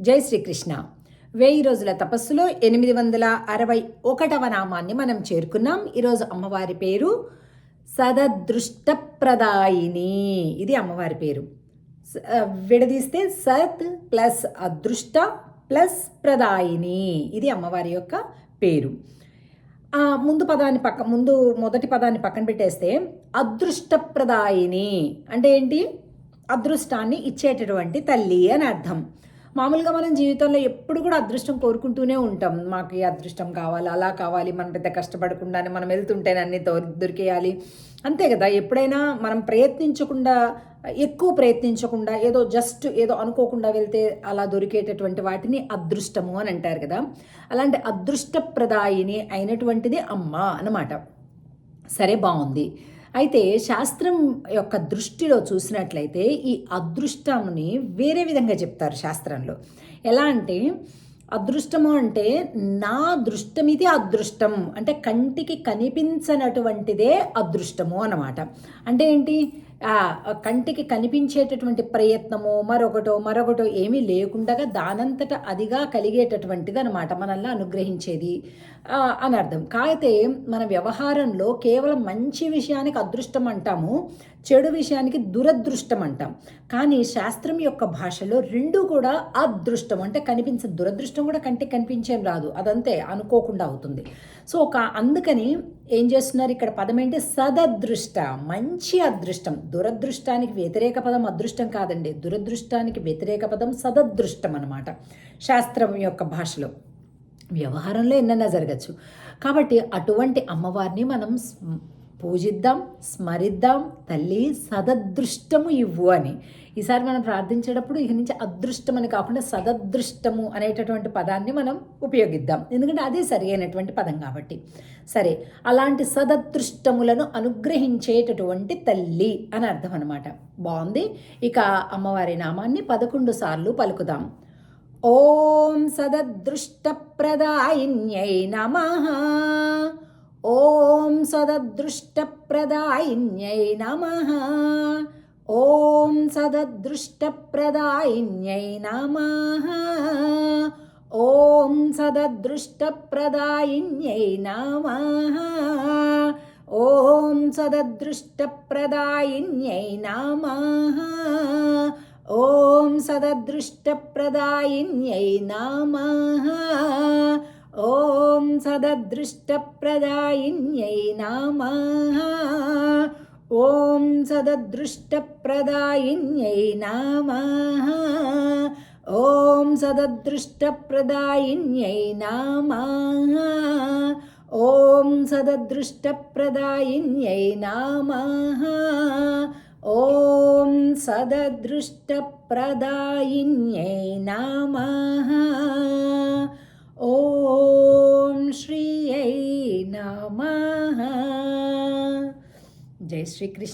జై శ్రీకృష్ణ. వెయ్యి రోజుల తపస్సులో ఎనిమిది వందల అరవై ఒకటవ నామాన్ని మనం చేరుకున్నాం. ఈరోజు అమ్మవారి పేరు సదదృష్టప్రదాయిని. ఇది అమ్మవారి పేరు. విడదీస్తే సత్ ప్లస్ అదృష్ట ప్లస్ ప్రదాయిని. ఇది అమ్మవారి యొక్క పేరు. ముందు పదాన్ని పక్క ముందు మొదటి పదాన్ని పక్కన పెట్టేస్తే అదృష్టప్రదాయిని. అంటే ఏంటి? అదృష్టాన్ని ఇచ్చేటటువంటి తల్లి అని అర్థం. మామూలుగా మనం జీవితంలో ఎప్పుడు కూడా అదృష్టం కోరుకుంటూనే ఉంటాం. మాకు ఈ అదృష్టం కావాలి అలా కావాలి మనం పెద్ద కష్టపడకుండానే మనం వెళ్తుంటేనే అన్ని దొరికేయాలి. అంతే కదా? ఎప్పుడైనా మనం ప్రయత్నించకుండా ఎక్కువ ప్రయత్నించకుండా ఏదో జస్ట్ ఏదో అనుకోకుండా వెళ్తే అలా దొరికేటటువంటి వాటిని అదృష్టము అని అంటారు కదా? అలాంటి అదృష్టప్రదాయిని అయినటువంటిది అమ్మ అన్నమాట. సరే బాగుంది అయితే శాస్త్రం యొక్క దృష్టిలో చూసినట్లయితే ఈ అదృష్టంని వేరే విధంగా చెప్తారు శాస్త్రంలో. ఎలా అంటే అదృష్టము అంటే నా దృష్టమిది అదృష్టం. అంటే కంటికి కనిపించనటువంటిదే అదృష్టము అన్నమాట. అంటే ఏంటి? కంటికి కనిపించేటటువంటి ప్రయత్నమో మరొకటో మరొకటో ఏమీ లేకుండా దానంతట అదిగా కలిగేటటువంటిది అనమాట మనల్ని అనుగ్రహించేది అని అర్థం. కాకపోతే మన వ్యవహారంలో కేవలం మంచి విషయానికి అదృష్టం అంటాము చెడు విషయానికి దురదృష్టం అంటాం. కానీ శాస్త్రం యొక్క భాషలో రెండు కూడా అదృష్టం అంటే కనిపించే దురదృష్టం కూడా కంటికి కనిపించేం రాదు. అదంతే అనుకోకుండా అవుతుంది. సో ఒక అందుకని ఏం చేస్తున్నారు? ఇక్కడ పదం ఏంటి సదదృష్ట మంచి అదృష్టం. దురదృష్టానికి వ్యతిరేక పదం అదృష్టం కాదండి. దురదృష్టానికి వ్యతిరేక పదం సదదృష్టం అనమాట శాస్త్రం యొక్క భాషలో. వ్యవహారంలో ఎన్నైనా జరగచ్చు. కాబట్టి అటువంటి అమ్మవారిని మనం పూజిద్దాం స్మరిద్దాం. తల్లి సదదృష్టము ఇవ్వు అని. ఈసారి మనం ప్రార్థించేటప్పుడు ఇక నుంచి అదృష్టం అని కాకుండా సదదృష్టము అనేటటువంటి పదాన్ని మనం ఉపయోగిద్దాం. ఎందుకంటే అదే సరి అయినటువంటి పదం కాబట్టి. సరే అలాంటి సదదృష్టములను అనుగ్రహించేటటువంటి తల్లి అని అర్థం అనమాట బాగుంది? ఇక అమ్మవారి నామాన్ని పదకొండు సార్లు పలుకుదాం. ఓం సదదృష్టప్రదాయిన్యై నమ. ఓం సదదృష్టప్రదాయిన్యై నమ. ఓం సదదృష్టప్రదాయిన్యై నమ. ఓం సదదృష్టప్రదాయిన్యై నమ. ఓం సదదృష్టప్రదాయిన్యై నమ. ఓం సదదృష్టప్రదాయిన్యై నమ. ఓం సదదృష్టప్రదాయిన్యై నమ. ఓం సదదృష్టప్రదాయిన్యై నమః ఓం సదదృష్టప్రదాయిన్యై నమః ఓం సదదృష్టప్రదాయిన్యై నమః ఓం సదదృష్టప్రదాయిన్యై నమః ఓం శ్రీయై నమః జై శ్రీకృష్ణ